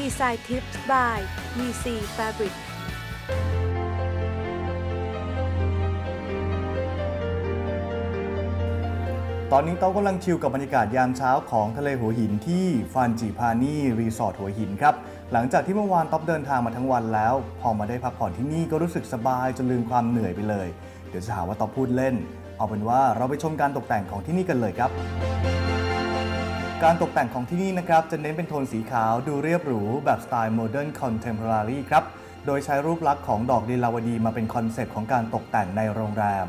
Design Tips by VC Fabric ตอนนี้โต๊ะกำลังชิลกับบรรยากาศยามเช้าของทะเลหัวหินที่ฟันจิพานีรีสอร์ทหัวหินครับ หลังจากที่เมื่อวานต๊อบเดินทางมาทั้งวันแล้ว พอมาได้พักผ่อนที่นี่ก็รู้สึกสบายจนลืมความเหนื่อยไปเลย เดี๋ยวจะหาว่าต๊อบพูดเล่น เอาเป็นว่าเราไปชมการตกแต่งของที่นี่กันเลยครับ การตกแต่งของที่นี่นะครับจะเน้นเป็นโทนสีขาวดูเรียบหรู แบบสไตล์โมเดิร์นคอนเทมพอรารีครับ โดยใช้รูปลักษณ์ของดอกลีลาวดีมาเป็นคอนเซปต์ของการตกแต่งในโรงแรม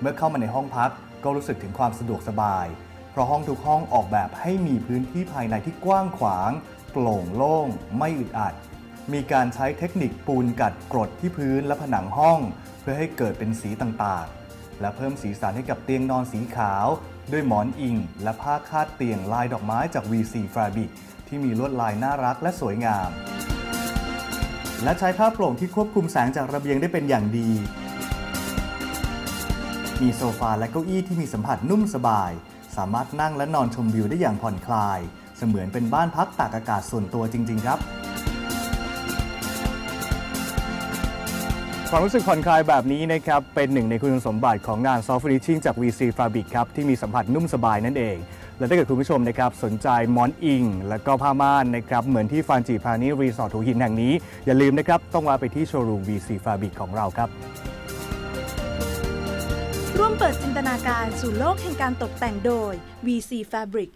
เมื่อเข้ามาในห้องพักก็รู้สึกถึงความสะดวกสบาย เพราะห้องทุกห้องออกแบบให้มีพื้นที่ภายในที่กว้างขวางโปร่งโล่ง ไม่อึดอัด มีการใช้เทคนิคปูนกัดกรดที่พื้นและผนังห้อง เพื่อให้เกิดเป็นสีต่างๆ และเพิ่มสีสันให้กับเตียงนอนสีขาว ด้วยหมอนอิง และผ้าคาดเตียงลายดอกไม้จาก VC Fabric ที่มีลวดลายน่ารักและสวยงาม และใช้ผ้าโปร่งที่ควบคุมแสงจากระเบียงได้เป็นอย่างดี มีโซฟาและเก้าอี้ที่มีสัมผัสนุ่มสบาย สามารถนั่งและนอนชมวิวได้อย่างผ่อนคลาย เสมือนเป็นบ้านพักตากอากาศส่วนตัวจริง ๆ ครับ ความรู้สึกผ่อนคลายแบบนี้นะครับเป็นหนึ่งในคุณสมบัติของงาน Soft Finishing จาก VC Fabric ครับที่มีสัมผัสนุ่มสบายนั่นเอง และถ้าเกิดคุณผู้ชมนะครับสนใจมอนอิง และก็ผ้าม่านนะครับเหมือนที่ฟานจิพานีรีสอร์ทหัวหินแห่งนี้ อย่าลืมนะครับต้องแวะไปที่โชว์รูม VC Fabric ของเราครับ ร่วมเปิดจินตนาการสู่โลกแห่งการตกแต่งโดย VC Fabric